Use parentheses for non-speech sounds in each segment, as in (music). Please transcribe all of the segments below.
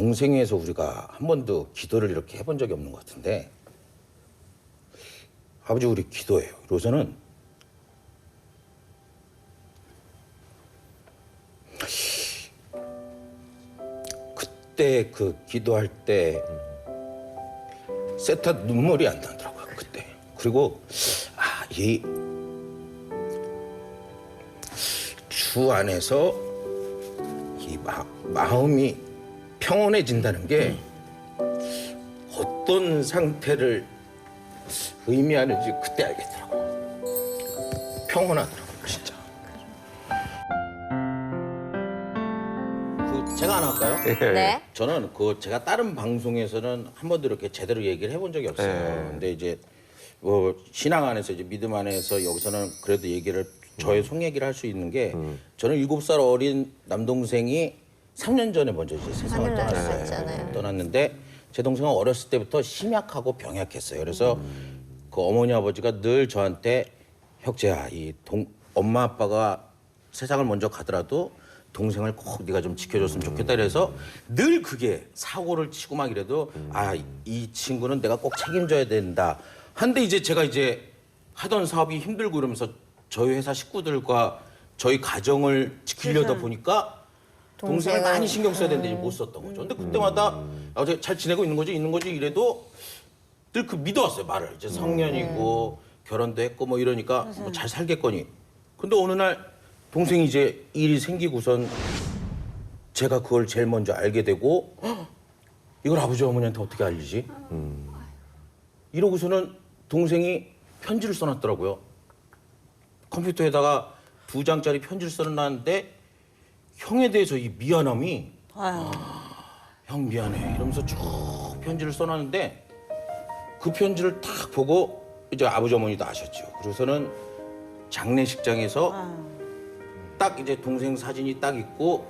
동생회에서 우리가 한 번도 기도를 이렇게 해본 적이 없는 것 같은데 아버지 우리 기도해요. 이러고서는 그때 그 기도할 때 세타 눈물이 안 나더라고요. 그때 그리고 아이 주 안에서 이 마, 마음이 평온해진다는 게 어떤 상태를 의미하는지 그때 알겠더라고요. 평온하더라고요, 진짜. 그 제가 하나 할까요? 네. 저는 그 제가 다른 방송에서는 한 번도 이렇게 제대로 얘기를 해본 적이 없어요. 네. 근데 이제 뭐 신앙 안에서 이제 믿음 안에서 여기서는 그래도 얘기를 저의 속 얘기를 할 수 있는 게 저는 일곱 살 어린 남동생이 3년 전에 먼저 이제 세상을 떠났어요. 갔잖아요. 떠났는데 제 동생은 어렸을 때부터 심약하고 병약했어요. 그래서 그 어머니 아버지가 늘 저한테 혁재야 이 동, 엄마 아빠가 세상을 먼저 가더라도 동생을 꼭 네가 좀 지켜줬으면 좋겠다 그래서 늘 그게 사고를 치고 막 이래도 아 이 친구는 내가 꼭 책임져야 된다. 한데 이제 제가 이제 하던 사업이 힘들고 이러면서 저희 회사 식구들과 저희 가정을 지키려다 보니까 동생을 많이 신경 써야 되는데 못 썼던 거죠. 근데 그때마다 아, 제가 잘 지내고 있는 거지 있는 거지 이래도 늘 그 믿어왔어요 말을. 이제 성년이고 결혼도 했고 뭐 이러니까 뭐 잘 살겠거니. 근데 어느 날 동생이 이제 일이 생기고선 제가 그걸 제일 먼저 알게 되고 헉, (gasps) 이걸 아버지 어머니한테 어떻게 알리지? 이러고서는 동생이 편지를 써놨더라고요. 컴퓨터에다가 두 장짜리 편지를 써놨는데 형에 대해서 이 미안함이 형 미안해 이러면서 쭉 편지를 써놨는데 그 편지를 딱 보고 이제 아버지 어머니도 아셨죠. 그래서는 장례식장에서 딱 이제 동생 사진이 딱 있고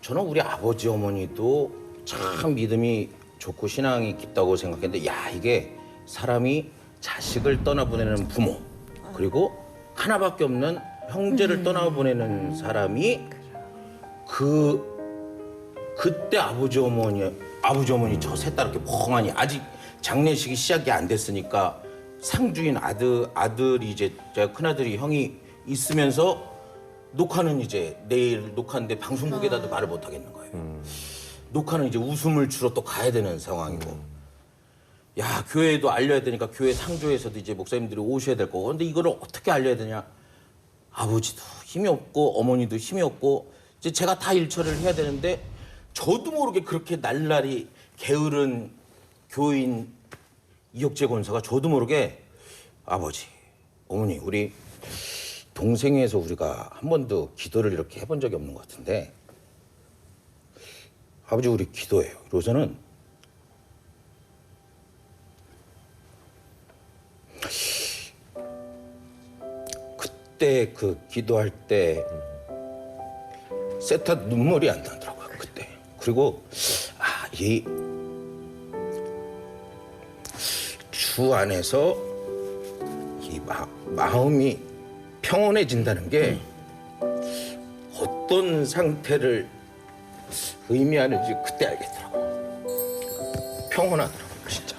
저는 우리 아버지 어머니도 참 믿음이 좋고 신앙이 깊다고 생각했는데 야 이게 사람이 자식을 떠나보내는 부모 그리고 하나밖에 없는 형제를 떠나보내는 사람이 그 그때 아버지 어머니 아버지 어머니 저 셋 다 이렇게 멍하니 아직 장례식이 시작이 안 됐으니까 상주인 아들 아들이 이제 제가 큰 아들이 형이 있으면서 녹화는 이제 내일 녹화인데 방송국에다도 말을 못 하겠는 거예요. 녹화는 이제 웃음을 주러 또 가야 되는 상황이고. 야 교회에도 알려야 되니까 교회 상조에서도 이제 목사님들이 오셔야 될 거고. 근데 이거를 어떻게 알려야 되냐? 아버지도 힘이 없고 어머니도 힘이 없고 이제 제가 다 일처리를 해야 되는데 저도 모르게 그렇게 날라리 게으른 교인 이혁재 권사가 저도 모르게 아버지, 어머니 우리 동생회에서 우리가 한 번도 기도를 이렇게 해본 적이 없는 것 같은데 아버지 우리 기도해요. 이러고서는 그때 그 기도할 때 세타 눈물이 안 나더라고요. 그때. 그리고 아이 주 안에서 이 마, 마음이 평온해진다는 게 어떤 상태를 의미하는지 그때 알겠더라고요. 평온하더라고요, 진짜.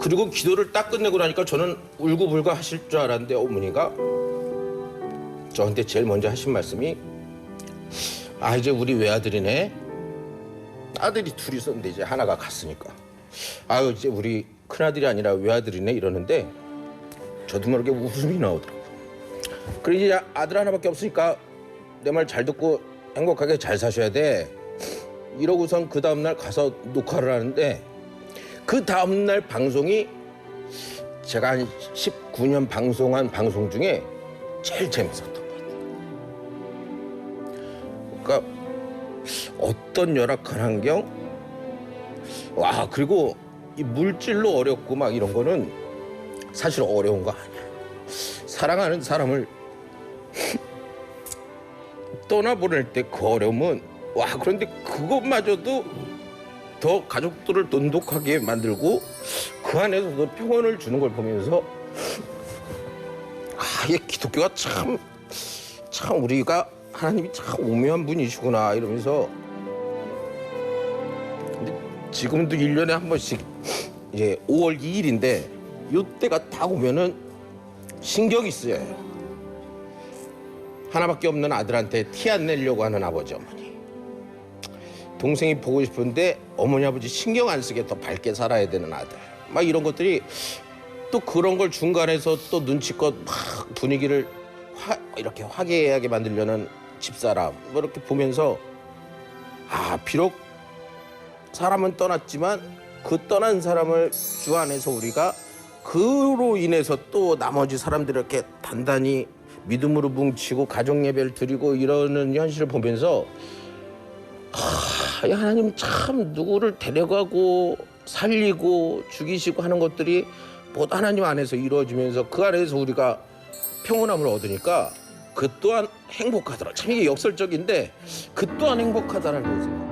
그리고 기도를 딱 끝내고 나니까 저는 울고불고 하실 줄 알았는데 어머니가 저한테 제일 먼저 하신 말씀이 아 이제 우리 외아들이네. 아들이 둘이 있었는데 이제 하나가 갔으니까. 아유 이제 우리 큰아들이 아니라 외아들이네 이러는데 저도 모르게 웃음이 나오더라고요 그래 이제 아들 하나밖에 없으니까 내 말 잘 듣고 행복하게 잘 사셔야 돼. 이러고선 그 다음날 가서 녹화를 하는데 그 다음날 방송이 제가 한 19년 방송한 방송 중에 제일 재밌었던. 그러니까 어떤 열악한 환경, 와 그리고 이 물질로 어렵고 막 이런 거는 사실 어려운 거 아니야. 사랑하는 사람을 (laughs) 떠나보낼 때 그 어려움은 와 그런데 그것마저도 더 가족들을 돈독하게 만들고 그 안에서도 평온을 주는 걸 보면서 아, 이 기독교가 참, 참 우리가 하나님이 참 오묘한 분이시구나 이러면서 지금도 일년에한 번씩 이제 5월 2일인데 이때가 딱 오면은 신경이 쓰여요. 하나밖에 없는 아들한테 티 안 내려고 하는 아버지 어머니. 동생이 보고 싶은데 어머니 아버지 신경 안 쓰게 더 밝게 살아야 되는 아들. 막 이런 것들이 또 그런 걸 중간에서 또 눈치껏 막 분위기를 화, 이렇게 화기애애하게 만들려는 집사람 뭐 이렇게 보면서 아 비록 사람은 떠났지만 그 떠난 사람을 주 안에서 우리가 그로 인해서 또 나머지 사람들을 이렇게 단단히 믿음으로 뭉치고 가정 예배를 드리고 이러는 현실을 보면서 아, 이 하나님 참 누구를 데려가고 살리고 죽이시고 하는 것들이 모두 하나님 안에서 이루어지면서 그 안에서 우리가 평온함을 얻으니까 그 또한 행복하더라. 참 이게 역설적인데 그 또한 행복하다라는 생각.